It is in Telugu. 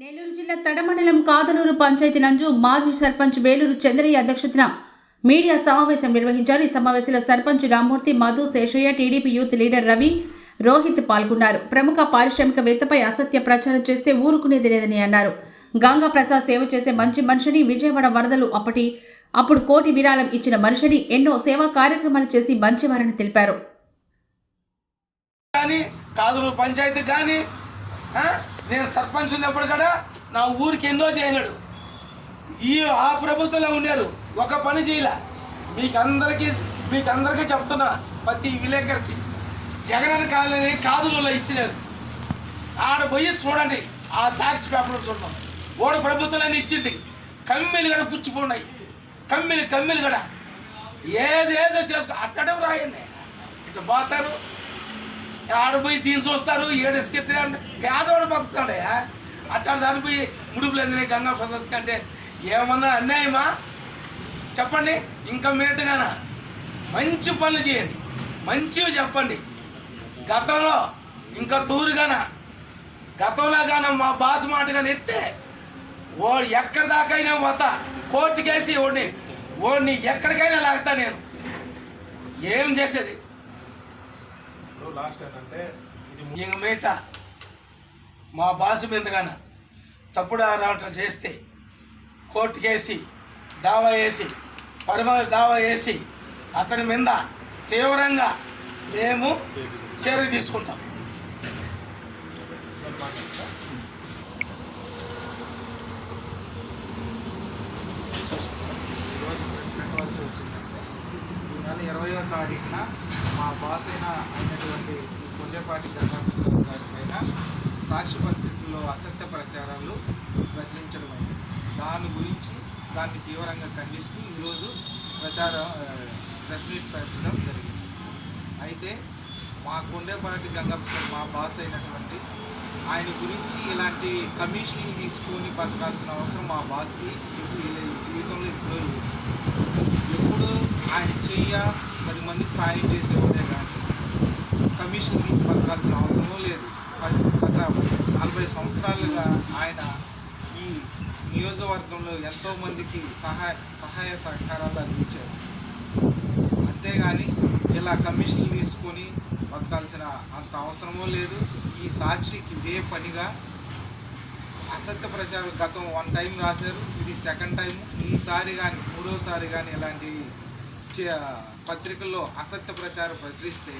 నెల్లూరు జిల్లా తడమండలం కాదలూరు పంచాయతీ నంజు మాజీ సర్పంచ్ వేలూరు చంద్రయ్య అధ్యక్షతన మీడియా సమావేశం నిర్వహించారు. ఈ సమావేశంలో sarpanch Rammurthy Madhu Seshaiah TDP youth leader Ravi Rohit పాల్గొన్నారు. ప్రముఖ పారిశ్రామికవేత్తపై అసత్య ప్రచారం చేస్తే ఊరుకునేది లేదని అన్నారు. గంగా ప్రసాద్ సేవ చేసే మంచి మనిషిని విజయవాడ వరదలు అప్పటి అప్పుడు కోటి విరాళం ఇచ్చిన మనిషిని ఎన్నో సేవా కార్యక్రమాలు చేసి మంచివారని తెలిపారు. కానీ కాదు పంచాయతీ కానీ నేను సర్పంచ్ ఉన్నప్పుడు కూడా నా ఊరికి ఎన్నో చేయనడు ఈ ఆ ప్రభుత్వంలో ఉన్నారు. ఒక పని చేయలే. మీకు అందరికీ మీకు అందరికీ చెప్తున్నా ప్రతి విలేకరికి. జగనన్న కాలనీ కాదులలో ఇచ్చినారు. ఆడ పోయి చూడండి. ఆ సాక్షి పేపర్ చూడడం ఓడ ప్రభుత్వాలన్నీ ఇచ్చింది. కమ్మిలు కూడా పుచ్చిపోయినాయి కమ్మిలు కమ్మిలు కూడా ఏదేదో చేసుకో అట్టడం రాయండి. ఇట్లా పోతారు. ఆడ పోయి దీన్ని చూస్తారు ఏడు పేదవాడు బతుకుతాడే అట్టాడు దాని పోయి ముడుపులు ఎందుకు గంగా ప్రసాద్ కంటే ఏమన్నా అన్యాయమా? చెప్పండి ఇంకా మేటుగానా? మంచి పనులు చేయండి మంచివి చెప్పండి. గతంలో ఇంకా తూరుగాన? గతంలో గాన మా బాస్ కానీ ఎత్తే ఓ ఎక్కడి దాకైనా పోతా కోర్టుకేసి ఓడిని ఓడిని ఎక్కడికైనా లాగుతా నేను. ఏం చేసేది? ఇప్పుడు లాస్ట్ ఏంటంటే ఇది ఇంక మీట మా బాసు మీదగాన తప్పుడు ఆరాటం చేస్తే కోర్టుకేసి దావా వేసి పరమాణు దావా వేసి అతని మీద తీవ్రంగా మేము చర్య తీసుకుంటాం ఈరోజు ప్రెస్ పెట్టవలసి వచ్చిందంటే ఈ నెల ఇరవయో తారీఖున మా బాస్ అయిన అయినటువంటి శ్రీ కొల్లేపాటి గంగాప్రసాద్ గారి పైన సాక్షి పత్రికల్లో అసత్య ప్రచారాలు ప్రచురించడం అయింది దాని గురించి దాన్ని తీవ్రంగా ఖండిస్తూ ఈరోజు ప్రచారం ఆ, ప్రెస్ మీట్ పెట్టడం జరిగింది. అయితే మా కొండేపాటి గంగాప్రసాద్ మా బాస్ అయినటువంటి ఆయన గురించి ఇలాంటి కమిషన్ తీసుకొని బతకాల్సిన అవసరం మా బాస్కి జీవితంలో ఎప్పుడూ లేదు. చెయ్య పది మందికి సాయం చేసేవాడే కానీ కమిషన్ తీసి బతకాల్సిన అవసరం లేదు గత నలభై సంవత్సరాలుగా ఆయన ఈ నియోజకవర్గంలో ఎంతోమందికి సహాయ సహాయ సహకారాలు అందించారు. అంతేగాని ఇలా కమిషన్లు తీసుకొని బతకాల్సిన అంత అవసరమూ లేదు. ఈ సాక్షికి ఇదే పనిగా అసత్య ప్రచారం గతం వన్ టైం రాశారు. ఇది సెకండ్ టైం ఈసారి కానీ మూడోసారి కానీ ఇలాంటివి పత్రికల్లో అసత్య ప్రచారం ప్రచురిస్తే